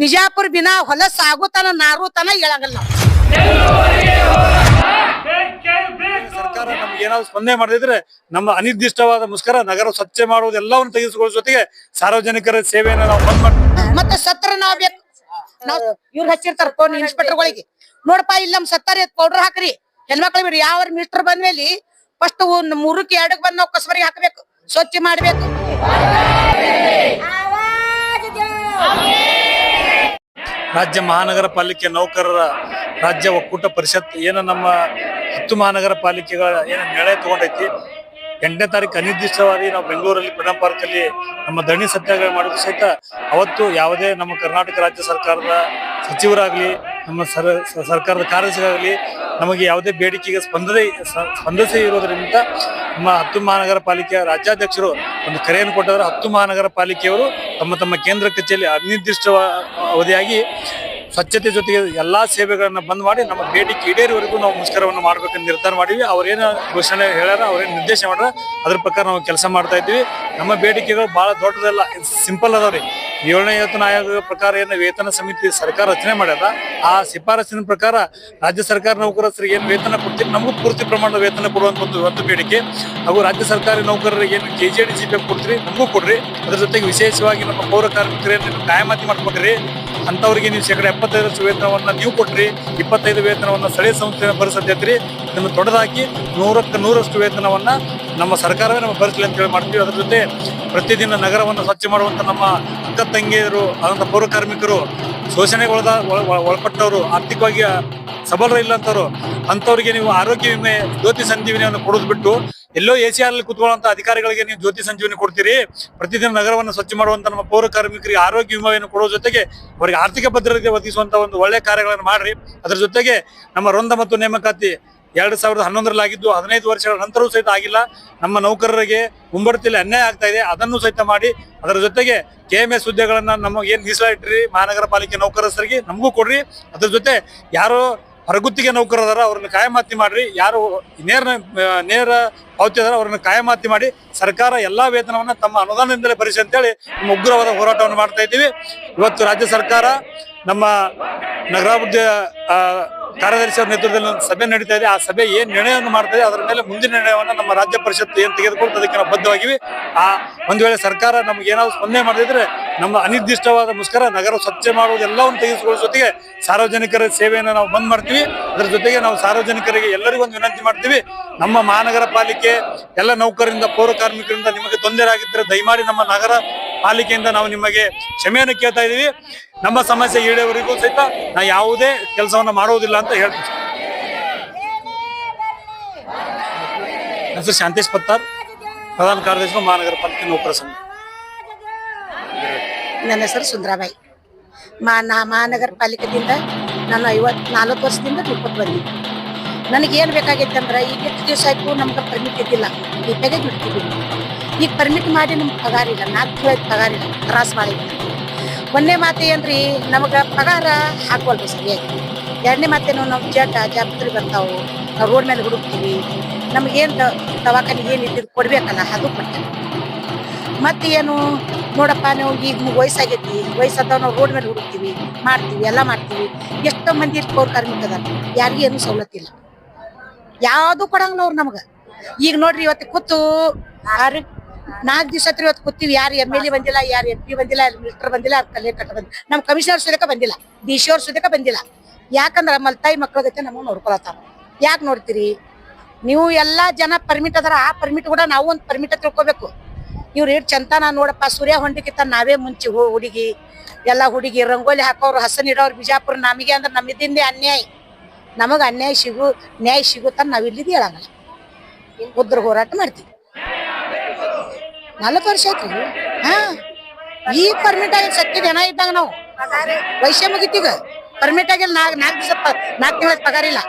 ಬಿಜಾಪುರ ಬಿನಾ ಹೊಲಸ್ ಸಾಗುತನ ನಾರುತನ ಹೇಳಂಗಲ್ಲ ಸರ್ಕಾರ ನಮ್ಗೆ ಏನಾದ್ರು ಸ್ಪಂದನೆ ಮಾಡದಿದ್ರೆ ನಮ್ಮ ಅನಿರ್ದಿಷ್ಟವಾದ ಮುಷ್ಕರ ನಗರ ಸ್ವಚ್ಛ ಮಾಡುವುದು ಎಲ್ಲವನ್ನು ತೆಗೆದುಕೊಳ್ಳುವ ಜೊತೆಗೆ ಸಾರ್ವಜನಿಕರ ಸೇವೆಯನ್ನು ನಾವು ಬಂದ್ ಮಾಡ್ತೀವಿ ಮತ್ತೆ ಸತ್ರ ನಾವ್ ಬೇಕು. ನಾವ್ ಇವ್ರು ಹಚ್ಚಿರ್ತಾರ ಫೋನ್ ಇನ್ಸ್ಪೆಕ್ಟರ್ಗಳಿಗೆ ನೋಡಪ್ಪ ಇಲ್ಲ ನಮ್ ಸತ್ತಾರಿ ಪೌಡರ್ ಹಾಕ್ರಿ. ಹೆಣ್ಮಕ್ಳು ಬಿಡಿ ಯಾವ ಮಿನಿಸ್ಟರ್ ಬಂದ್ಮೇಲೆ ಫಸ್ಟ್ ಮೂರಕ್ಕೆ ಎರಡಕ್ಕೆ ಬಂದ್ ನಾವು ಕಸಬರಿಗೆ ಹಾಕಬೇಕು. ಸ್ವಚ್ಛ ಮಾಡ್ಬೇಕು. ರಾಜ್ಯ ಮಹಾನಗರ ಪಾಲಿಕೆ ನೌಕರರ ರಾಜ್ಯ ಒಕ್ಕೂಟ ಪರಿಷತ್, ಏನು ನಮ್ಮ ಹತ್ತು ಮಹಾನಗರ ಪಾಲಿಕೆಗಳ ಏನು ನಿರ್ಣಯ ತಗೊಂಡೈತಿ. ಎಂಟನೇ ತಾರೀಕು ಅನಿರ್ದಿಷ್ಟವಾಗಿ ನಾವು ಬೆಂಗಳೂರಲ್ಲಿ ಪ್ರಣಾಮ್ ಪಾರ್ಕ್ ಅಲ್ಲಿ ನಮ್ಮ ಧರಣಿ ಸತ್ಯಾಗ್ರಹ ಮಾಡೋದು ಸಹಿತ ಅವತ್ತು ಯಾವುದೇ ನಮ್ಮ ಕರ್ನಾಟಕ ರಾಜ್ಯ ಸರ್ಕಾರದ ಸಚಿವರಾಗಲಿ, ನಮ್ಮ ಸರ, ಸರ್ಕಾರದ ಕಾರ್ಯದರ್ಶಿಗಾಗಲಿ ನಮಗೆ ಯಾವುದೇ ಬೇಡಿಕೆಗೆ ಸ್ಪಂದನೆ ಸ್ಪಂದಿಸಿ ಇರೋದ್ರಿಂದ ನಮ್ಮ ಹತ್ತು ಮಹಾನಗರ ಪಾಲಿಕೆಯ ರಾಜ್ಯಾಧ್ಯಕ್ಷರು ಒಂದು ಕರೆಯನ್ನು ಕೊಟ್ಟಿದ್ದಾರೆ. ಹತ್ತು ಮಹಾನಗರ ಪಾಲಿಕೆಯವರು ತಮ್ಮ ತಮ್ಮ ಕೇಂದ್ರ ಕಚೇರಿ ಅನಿರ್ದಿಷ್ಟ ಅವಧಿಯಾಗಿ ಸ್ವಚ್ಛತೆ ಜೊತೆಗೆ ಎಲ್ಲಾ ಸೇವೆಗಳನ್ನ ಬಂದ್ ಮಾಡಿ ನಮ್ಮ ಬೇಡಿಕೆ ಈಡೇರಿವರೆಗೂ ನಾವು ಮುಷ್ಕರವನ್ನು ಮಾಡ್ಬೇಕಂತ ನಿರ್ಧಾರ ಮಾಡಿವಿ ಅವ್ರೇನು ಘೋಷಣೆ ಹೇಳ್ಯಾರ ಅವ್ರೇನು ನಿರ್ದೇಶ ಮಾಡ್ಯಾರ, ಅದ್ರ ಪ್ರಕಾರ ನಾವು ಕೆಲಸ ಮಾಡ್ತಾ ಇದ್ವಿ. ನಮ್ಮ ಬೇಡಿಕೆಗಳು ಬಹಳ ದೊಡ್ಡದಲ್ಲ, ಸಿಂಪಲ್ ಅದಾವ್ರಿ. ಏಳನೇ ವೇತನ ಆಯೋಗದ ಪ್ರಕಾರ ಏನು ವೇತನ ಸಮಿತಿ ಸರ್ಕಾರ ರಚನೆ ಮಾಡ್ಯಾರ, ಆ ಶಿಫಾರಸಿನ ಪ್ರಕಾರ ರಾಜ್ಯ ಸರ್ಕಾರ ನೌಕರರಿಗೆ ಏನು ವೇತನ ಕೊಡ್ತೀವಿ ನಮಗೂ ಪೂರ್ತಿ ಪ್ರಮಾಣದ ವೇತನ ಕೊಡುವಂತ ಒಂದು ಒಂದು ಬೇಡಿಕೆ. ಹಾಗೂ ರಾಜ್ಯ ಸರ್ಕಾರಿ ನೌಕರರಿಗೆ ಏನು ಕೆ ಜಿ ಡಿ ಸಿ ಕೊಡ್ತೀರಿ, ನಮಗೂ ಕೊಡ್ರಿ. ಅದ್ರ ಜೊತೆಗೆ ವಿಶೇಷವಾಗಿ ನಮ್ಮ ಪೌರ ಕಾರ್ಮಿಕರೇನು ನ್ಯಾಯಮಾತಿ ಮಾಡ್ಕೊಡ್ರಿ ಅಂತವರಿಗೆ ನೀವು ಶೇಕಡ ಎಪ್ಪತ್ತೈದರಷ್ಟು ವೇತನವನ್ನ ನೀವು ಕೊಟ್ರಿ, ಇಪ್ಪತ್ತೈದು ವೇತನವನ್ನ ಸ್ಥಳೀಯ ಸಂಸ್ಥೆಯ ಭರಿಸತೈತ್ರಿ, ಇದನ್ನು ತೊಡೆದಾಕಿ ನೂರಕ್ಕೆ ನೂರಷ್ಟು ವೇತನವನ್ನ ನಮ್ಮ ಸರ್ಕಾರವೇ ಭರಿಸಲಿ ಅಂತ ಹೇಳಿ ಮಾಡ್ತೀವಿ. ಅದ್ರ ಜೊತೆ ಪ್ರತಿದಿನ ನಗರವನ್ನು ಸ್ವಚ್ಛ ಮಾಡುವಂತ ನಮ್ಮ ಅಕ್ಕ ತಂಗಿಯರು, ಆದಂತ ಪೌರ ಕಾರ್ಮಿಕರು, ಶೋಷಣೆಗೊಳದ ಒಳ- ಒಳ- ಒಳಪಟ್ಟವರು, ಆರ್ಥಿಕವಾಗಿ ಸಬಲರ ಇಲ್ಲಂತವ್ರು ಅಂಥವ್ರಿಗೆ ನೀವು ಆರೋಗ್ಯ ವಿಮೆ, ಜ್ಯೋತಿ ಸಂಜೀವಿನಿಯನ್ನು ಕೊಡೋದು ಬಿಟ್ಟು ಎಲ್ಲೋ ಎ ಸಿ ಆರ್ ಕೂತ್ಕೊಳ್ಳುವಂತ ಅಧಿಕಾರಿಗಳಿಗೆ ನೀವು ಜ್ಯೋತಿ ಸಂಜೀವಿನಿ ಕೊಡ್ತೀರಿ. ಪ್ರತಿದಿನ ನಗರವನ್ನು ಸ್ವಚ್ಛ ಮಾಡುವಂತ ನಮ್ಮ ಪೌರ ಕಾರ್ಮಿಕರಿಗೆ ಆರೋಗ್ಯ ವಿಮೆಯನ್ನು ಕೊಡೋ ಜೊತೆಗೆ ಅವರಿಗೆ ಆರ್ಥಿಕ ಭದ್ರತೆ ಒದಗಿಸುವಂತ ಒಂದು ಒಳ್ಳೆ ಕಾರ್ಯಗಳನ್ನು ಮಾಡ್ರಿ. ಅದರ ಜೊತೆಗೆ ನಮ್ಮ ರೊಂದ ಮತ್ತು ನೇಮಕಾತಿ ಎರಡು ಸಾವಿರದ ಹನ್ನೊಂದರಲ್ಲಾಗಿದ್ದು ಹದಿನೈದು ವರ್ಷಗಳ ನಂತರವೂ ಸಹಿತ ಆಗಿಲ್ಲ. ನಮ್ಮ ನೌಕರರಿಗೆ ಮುಂಬಡ್ತಿಯಲ್ಲಿ ಅನ್ಯಾಯ ಆಗ್ತಾ ಇದೆ. ಅದನ್ನು ಸಹಿತ ಮಾಡಿ ಅದರ ಜೊತೆಗೆ ಕೆ ಎಂ ಎಸ್ ಹುದ್ದೆಗಳನ್ನು ನಮಗೆ ಏನು ಮೀಸಲಾಗಿಟ್ರಿ ಮಹಾನಗರ ಪಾಲಿಕೆ ನೌಕರಸ್ಥರಿಗೆ ನಮಗೂ ಕೊಡ್ರಿ. ಅದರ ಜೊತೆ ಯಾರು ಹೊರಗುತ್ತಿಗೆ ನೌಕರದಾರ ಅವ್ರನ್ನ ಕಾಯಮಾತಿ ಮಾಡ್ರಿ. ಯಾರು ನೇರ ನೇರ ಪಾವತಿ ಅದಾರ ಅವ್ರನ್ನ ಕಾಯಮಾತಿ ಮಾಡಿ ಸರ್ಕಾರ ಎಲ್ಲಾ ವೇತನವನ್ನ ತಮ್ಮ ಅನುದಾನದಿಂದಲೇ ಭರಿಸಿ ಅಂತೇಳಿ ನಮ್ಮ ಉಗ್ರವಾದ ಹೋರಾಟವನ್ನು ಮಾಡ್ತಾ ಇದ್ದೀವಿ. ಇವತ್ತು ರಾಜ್ಯ ಸರ್ಕಾರ ನಮ್ಮ ನಗರಾಭಿವೃದ್ಧಿ ಕಾರ್ಯದರ್ಶಿ ಅವರ ನೇತೃತ್ವದಲ್ಲಿ ಒಂದು ಸಭೆ ನಡೀತಾ ಇದೆ. ಆ ಸಭೆ ಏನ್ ನಿರ್ಣಯವನ್ನು ಇದೆ ಅದರ ಮೇಲೆ ಮುಂದಿನ ನಿರ್ಣಯವನ್ನು ನಮ್ಮ ರಾಜ್ಯ ಪರಿಷತ್ ಏನ್ ತೆಗೆದುಕೊಳ್ತದೆ ಅದಕ್ಕೆ ನಾವು ಬದ್ಧವಾಗಿವಿ. ಆ ಒಂದು ವೇಳೆ ಸರ್ಕಾರ ನಮ್ಗೆ ಏನಾದ್ರು ಸ್ಪಂದನೆ ಮಾಡದಿದ್ರೆ ನಮ್ಮ ಅನಿರ್ದಿಷ್ಟವಾದ ಮುಷ್ಕರ, ನಗರ ಸ್ವಚ್ಛ ಮಾಡುವುದು ಎಲ್ಲವನ್ನು ತೆಗೆದುಕೊಳ್ಳೋ ಜೊತೆಗೆ ಸಾರ್ವಜನಿಕರ ಸೇವೆಯನ್ನು ನಾವು ಬಂದ್ ಮಾಡ್ತೀವಿ. ಅದರ ಜೊತೆಗೆ ನಾವು ಸಾರ್ವಜನಿಕರಿಗೆ ಎಲ್ಲರಿಗೂ ಒಂದು ವಿನಂತಿ ಮಾಡ್ತೀವಿ. ನಮ್ಮ ಮಹಾನಗರ ಪಾಲಿಕೆ ಎಲ್ಲ ನೌಕರರಿಂದ, ಪೌರ ಕಾರ್ಮಿಕರಿಂದ ನಿಮಗೆ ತೊಂದರೆ ಆಗಿದ್ದರೆ ದಯಮಾಡಿ ನಮ್ಮ ನಗರ ಪಾಲಿಕೆಯಿಂದ ನಾವು ನಿಮಗೆ ಕ್ಷಮೆಯನ್ನು ಕೇಳ್ತಾ ಇದ್ದೀವಿ. ನಮ್ಮ ಸಮಸ್ಯೆ ಈಡೇವರೆಗೂ ಸಹಿತ ನಾ ಯಾವುದೇ ಕೆಲಸವನ್ನ ಮಾಡುವುದಿಲ್ಲ ಅಂತ ಹೇಳ್ತೀನಿ. ಹೆಸರು ಶಾಂತೇಶ್ ಪತ್ತಾರ್, ಪ್ರಧಾನ ಕಾರ್ಯದರ್ಶಿ ಮಹಾನಗರ ಪಾಲಿಕೆ ನೌಕರ ಸಂಘ. ನನ್ನ ಹೆಸರು ಸುಂದರಾಬಾಯಿ. ಮಾ, ನಾ ಮಹಾನಗರ ಪಾಲಿಕೆದಿಂದ ನಾನು ಐವತ್ ನಾಲ್ಕು ವರ್ಷದಿಂದ ದುಡ್ಕೊಟ್ಟು ಬಂದಿದ್ದೆ ನನಗೇನು ಬೇಕಾಗೈತೆ ಅಂದ್ರೆ ಈಗ ಎಷ್ಟು ದಿವಸ ಆಯ್ತು ನಮ್ಗೆ ಪರ್ಮಿಟ್ ಇದ್ದಿಲ್ಲ. ಈಗಾಗೆ ದುಡ್ತಿದ್ವಿ ಈಗ ಪರ್ಮಿಟ್ ಮಾಡಿ ನಮ್ಗೆ ಪಗಾರ ಇಲ್ಲ, ನಾಲ್ಕು ತಿಂಗಳ ಪಗಾರ ಇಲ್ಲ, ತ್ರಾಸ ಮಾಡಿಲ್ಲ ಒಂದನೇ ಮಾತು ಏನ್ರಿ, ನಮಗೆ ಪಗಾರ ಹಾಕೋಲ್ರಿ ಸರಿಯಾಗಿ. ಎರಡನೇ ಮಾತೇನು, ನಾವು ಜಟ ಜಾಪತ್ರಿ ಬರ್ತಾವು, ನಾವು ರೋಡ್ ಮೇಲೆ ಹುಡುಕ್ತೀವಿ. ನಮಗೇನು ದವಾಖಾನೆ ಏನು ಇದ್ದಿದ್ದು ಕೊಡ್ಬೇಕಲ್ಲ, ಅದು ಕೊಟ್ಟೆ ಮತ್ತೆ ಏನು ನೋಡಪ್ಪ ನಾವು ಈಗ ವಯಸ್ಸಾಗೈತಿ, ವಯಸ್ಸಾದವ ನಾವು ರೋಡ್ ಮೇಲೆ ಹುಡುಕ್ತೀವಿ, ಮಾಡ್ತೀವಿ, ಎಲ್ಲ ಮಾಡ್ತೀವಿ. ಎಷ್ಟೋ ಮಂದಿ ಪೌರ ಕಾರ್ಮಿಕ ಅದಾರ, ಯಾರಿಗೂ ಏನು ಸವಲತ್ತಿಲ್ಲ ಯಾವುದು ಕೊಡಂಗಿಲ್ಲ ಅವ್ರು ನಮ್ಗೆ. ಈಗ ನೋಡ್ರಿ ಇವತ್ತು ಕೂತು ಯಾರು ನಾಲ್ಕು ದಿವಸ ಹತ್ರ ಇವತ್ತು ಕೂತೀವಿ. ಯಾರು ಎಂ ಎಲ್ ಎ ಬಂದಿಲ್ಲ ಯಾರು ಎಂ ಪಿ ಬಂದಿಲ್ಲ ಯಾರು ಮಿನಿಸ್ಟರ್ ಬಂದಿಲ್ಲ ಯಾರು ಕಲೆಕ್ಟರ್ ಬಂದಿಲ್ಲ. ನಮ್ಮ ಕಮಿಷನರ್ ಸುದಕ ಬಂದಿಲ್ಲ. ಡಿ ಸಿ ಅವ್ರ ಸುದಕ ಬಂದಿಲ್ಲ. ಯಾಕಂದ್ರೆ ಮಲ್ತಾಯಿ ಮಕ್ಕಳ ಜೊತೆ ನಮಗೆ ನೋಡ್ಕೊಳತ್ತಾರ. ಯಾಕೆ ನೋಡ್ತೀರಿ? ನೀವು ಎಲ್ಲಾ ಜನ ಪರ್ಮಿಟ್ ಅದಾರ ಆ ಪರ್ಮಿಟ್ ಕೂಡ ನಾವು ಒಂದು ಪರ್ಮಿಟ್ ತಿಳ್ಕೊಬೇಕು. ಇವ್ರು ಎಷ್ಟು ಚಂತನ ನೋಡಪ್ಪ ಸೂರ್ಯ ಹೊಂಡಿಕಿತ್ತ ನಾವೇ ಮುಂಚೆ ಹು- ಹುಡುಗಿ ಎಲ್ಲ ಹುಡುಗಿ ರಂಗೋಲಿ ಹಾಕೋರು ಹಸನ್ ಇಡೋರು ಬಿಜಾಪುರ ನಮಗೆ ಅಂದ್ರೆ ನಮ್ಮಿದ್ದಿಂದ ಅನ್ಯಾಯ. ನಮಗೆ ಅನ್ಯಾಯ ಸಿಗು ನ್ಯಾಯ ಸಿಗುತ್ತ ನಾವಿಲ್ಲಿದ್ದು ಹೇಳಂಗಿಲ್ಲ. ಉದ್ರ ಹೋರಾಟ ಮಾಡ್ತೀವಿ. ನಾಲ್ಕು ವರ್ಷ ಆಯ್ತು. ಹಾ. ಈ ಪರ್ಮಿಟ್ ಆಗಿ ಸತ್ಯ ಜನ ಇದ್ದಾಗ ನಾವು. ವೈಶ್ಯ ಮುಗಿತೀಗ. ಪರ್ಮಿಟ್ ಆಗಿಲ್ಲ ನಾಲ್ಕು ನಾಲ್ಕು ದಿವಸ ನಾಲ್ಕು ತಿಂಗಳ ಪಗಾರ ಇಲ್ಲ.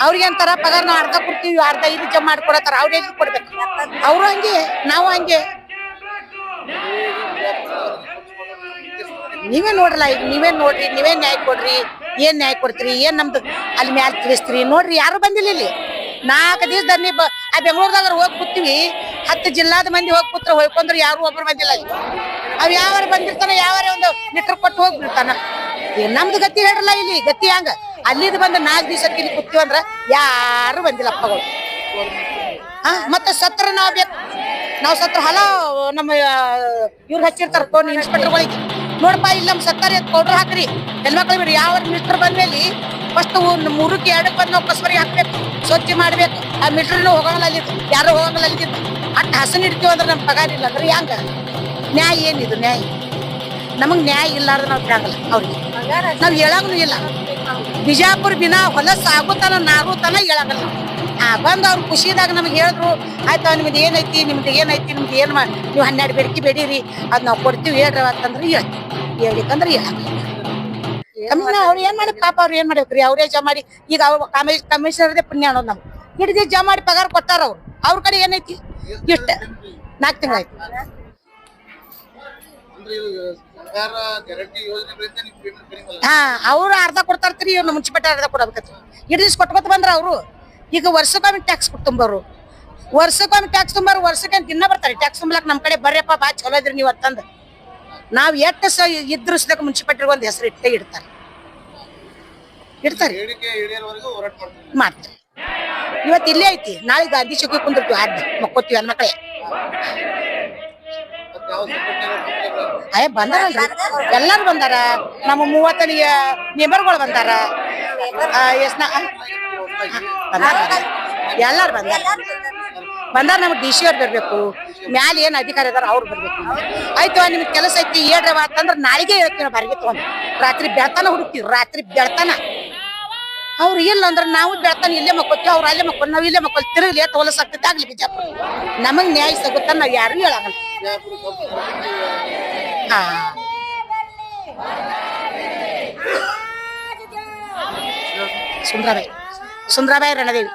ಅವ್ರಿಗೆ ಅಂತಾರ, ಪಗಾರ ನಾವು ಅರ್ಧ ಕೊಡ್ತೀವಿ, ಅರ್ಧ ಇದು ಜಮಾ ಮಾಡ್ಕೊಡತ್ತಾರ, ಅವ್ರ ಎಲ್ಲಿ ಕೊಡ್ಬೇಕು. ಅವರು ಹಂಗೆ, ನಾವು ಹಂಗೆ. ನೀವೇ ನೋಡ್ರಲ್ಲ, ಈಗ ನೀವೇ ನೋಡ್ರಿ, ನೀವೇ ನ್ಯಾಯ ಕೊಡ್ರಿ, ಏನ್ ನ್ಯಾಯ ಕೊಡ್ತೀರಿ, ಏನ್ ನಮ್ದು ಅಲ್ಲಿ ಮ್ಯಾಲ ತಿಳಿಸ್ತೀರಿ. ನೋಡ್ರಿ, ಯಾರು ಬಂದಿಲ್ಲ ಇಲ್ಲಿ. ನಾಲ್ಕು ದಿವಸದಲ್ಲಿ ಆ ಬೆಂಗಳೂರದಾಗ ಹೋಗಿ ಕೂತೀವಿ. ಹತ್ತು ಜಿಲ್ಲಾದ ಮಂದಿ ಹೋಗಿ ಕೂತ್ರ ಹೋಯ್ಕೊಂಡ್ರೆ ಯಾರು ಒಬ್ರು ಬಂದಿಲ್ಲ. ಅವ್ ಯಾವಾರ ಬಂದಿರ್ತಾನ ಯಾವಾರ ಒಂದು ಲೀಟರ್ ಕೊಟ್ಟು ಹೋಗ್ಬಿಡ್ತಾನ. ನಮ್ದು ಗತಿ ಹೇಳಿರಲ್ಲ ಇಲ್ಲಿ, ಗತಿ ಹಂಗ ಅಲ್ಲಿದ್ ಬಂದು ನಾಲ್ಕು ದಿವಸ ಇಲ್ಲಿ ಕೂತೀವಂದ್ರ ಯಾರು ಬಂದಿಲ್ಲ ಅಪ್ಪಗಳು. ಹಾ, ಮತ್ತೆ ಸತ್ರ ನಾವ್ ನಾವ್ ಸತ್ರ ಹಲೋ, ನಮ್ಮ ಇವ್ರು ಹಚ್ಚಿರ್ತಾರ ಫೋನ್ ಇನ್ಸ್ಪೆಕ್ಟರ್ಗಳಿಗೆ ನೋಡಪ್ಪ ಇಲ್ಲಿ ನಮ್ ಸತ್ತಾರ ಪೌಡರ್ ಹಾಕ್ರಿ. ಹೆಣ್ಮಕ್ಳು ಬಿಡ್ರಿ ಯಾವ ಮೀಟರ್ ಬಂದ್ಮೇಲೆ ಫಸ್ಟ್ ಮೂರಕ್ಕೆ ಎರಡಕ್ಕೆ ಬಂದ್ ನಾವು ಕಸ್ಬರಿ ಹಾಕ್ಬೇಕು, ಸ್ವಚ್ಛ ಮಾಡ್ಬೇಕು. ಆ ಮೀಟರ್ನು ಹೋಗಂಗಿಲ್ಲ ಅಲ್ಲಿ, ಯಾರು ಹೋಗಂಗಿಲ್ಲ ಅಲ್ಲಿ ಅಟ್ ಹಸನ್ ಇಡ್ತೀವಿ ಅಂದ್ರೆ ನಮ್ ಪಗಾರ ಇಲ್ಲ. ಅಂದ್ರೆ ಹೆಂಗ? ನ್ಯಾಯ ಏನಿದು? ನ್ಯಾಯ. ನಮಗ್ ನ್ಯಾಯ ಇಲ್ಲ ಅಂದ್ರೆ ನಾವು ಬಿಡಂಗಿಲ್ಲ ಅವ್ರಿಗೆ. ನಾವು ಹೇಳಂಗೂ ಇಲ್ಲ. ಬಿಜಾಪುರ ದಿನ ಹೊಲಸ ಆಗುತ್ತಾನ ನಾಗುತ್ತಾನ ಹೇಳಂಗಿಲ್ಲ. ಆ ಬಂದು ಅವ್ರ ಖುಷಿದಾಗ ನಮ್ಗೆ ಹೇಳಿದ್ರು ಆಯ್ತು ನಿಮ್ದು ಏನೈತಿ? ನಿಮ್ದು ಏನೈತಿ? ನಿಮ್ದು ಏನ್ ಮಾಡಿ ನೀವು ಹನ್ನೆರಡು ಬೆಡ್ಕಿ ಬೇಡಿರಿ. ಅದ್ ನಾವು ಕೊಡ್ತೀವಿ ಹೇಳ್ರಿ ಅಂತಂದ್ರೆ ಹೇಳ್ತೀವಿ ಹೇಳಿಕಂದ್ರೆ ಹೇಳಂಗಿಲ್ಲ. ಕಮ್ಮಿ ಅವ್ರು ಏನ್ ಮಾಡಿ ಪಾಪ ಅವ್ರು ಏನ್ ಮಾಡ್ಬೇಕ್ರಿ ಅವ್ರೇ ಜಾ ಮಾಡಿ ಈಗ ಅವ್ರು ಕಮಿಷ್ ಕಮಿಷನರ್ದೇ ಪುಣ್ಯ ಅನ್ನೋದು ನಮ್ಗೆ. ಹಿಡಿದು ಜಮಾ ಮಾಡಿ ಪಗಾರ ಕೊಟ್ಟಾರ ಅವ್ರು. ಅವ್ರ ಕಡೆ ಏನೈತಿ? ಇಷ್ಟ. ನಾಲ್ಕು ತಿಂಗಳಾಯ್ತು ಹಾ ಅವ್ರು ಅರ್ಧ ಕೊಡ್ತಾರ್ತೀರಿ ಇವ್ರು ಮುನ್ಸಿಪಾಲ್ಟಿ ಅರ್ಧ ಕೊಡಬೇಕತ್ರಿ. ಹಿಡಿದು ಕೊಟ್ಕೊತ ಬಂದ್ರ ಅವರು. ಈಗ ವರ್ಷಕ್ಕೊಮ್ಮೆ ಟ್ಯಾಕ್ಸ್ ತುಂಬೋರು ವರ್ಷಕ್ಕೊಮ್ಮೆ ಟ್ಯಾಕ್ಸ್ ತುಂಬೋರು ವರ್ಷಕ್ಕೆ ದಿನ ಬರ್ತಾರೆ. ಟ್ಯಾಕ್ಸ್ ತುಂಬಲಕ್ ನಮ್ ಕಡೆ ಬರ್ರಪ್ಪ ಬಾ ಚಲೋ ಇದ್ರಿ ನೀವು ಅಂತಂದ್ ನಾವ್ ಎಷ್ಟು ಸ ಇದ್ರ ಸದಕ್ಕೆ ಮುನ್ಸಿಪಾಲ್ಟಿ ಒಂದ್ ಹೆಸರು ಇಟ್ಟೇ ಇಡ್ತಾರೆ. ಇಡ್ತಾರೆ. ಮಾಡ್ತಾರೆ ಇವತ್ತು ಇಲ್ಲೇ ಐತಿ. ನಾಳೆ ಗಾಂಧಿ ಚೌಕಿ ಕುಂದಿರ್ತೀವಿ. ಅಡ್ಡ ಮಕ್ಕೋತೀವಿ ಹೆಣ್ಮಕ್ಳೇ ಮಕ್ಕಳೇ ಅಯ್ಯ ಬಂದಾರಲ್ರಿ ಎಲ್ಲಾರು ಬಂದಾರ. ನಮ್ಮ ಮೂವತ್ತನೆಯ ಮೆಂಬರ್ಗಳು ಬಂದಾರ. ಬಂದಾರ ಎಲ್ಲಾರು ಬಂದಾರ. ಬಂದಾರ ನಮ್ಗೆ ಡಿ ಸಿ ಅವ್ರು ಬರ್ಬೇಕು. ಮ್ಯಾಲ ಏನ್ ಅಧಿಕಾರಿ ಇದಾರ ಅವ್ರು ಬರ್ಬೇಕು. ಆಯ್ತು, ನಿಮ್ಗೆ ಕೆಲಸ ಐತಿ. ಹೇಳ್ರವ ಅಂತಂದ್ರ ನಾಳೆಗೆ ಹೇಳ್ತೀವಿ ಬಾರಿಗೆ ತಗೊಂಡ್. ರಾತ್ರಿ ಬೆಳ್ತಾನ ಹುಡುಕ್ತಿವಿ. ರಾತ್ರಿ ಬೆಳ್ತಾನ. ಅವ್ರು ಇಲ್ಲ ಅಂದ್ರೆ ನಾವು ಬೆಳ್ತಾನ, ಇಲ್ಲೇ ಮಕ್ಕಳು ಅವ್ರು ಅಲ್ಲೇ ಮಕ್ಕಳು ನಾವು ಇಲ್ಲೇ ಮಕ್ಕಳು ತಿರುಗಲಿ ಹೊಲಸ್ ಆಗ್ತೈತೆ, ಆಗ್ಲಿ ಬಿಜಾಪುರ. ನಮಗ್ ನ್ಯಾಯ ಸಿಗುತ್ತ ನಾವ್ ಯಾರು ಹೇಳಾಗಲ್ಲ. ಸುಂದ್ರಬಾಯಿ ಸುಂದ್ರಾಬಾಯಿ. ಸುಂದ್ರಾಬಾಯಿ ರಣದೇವಿ.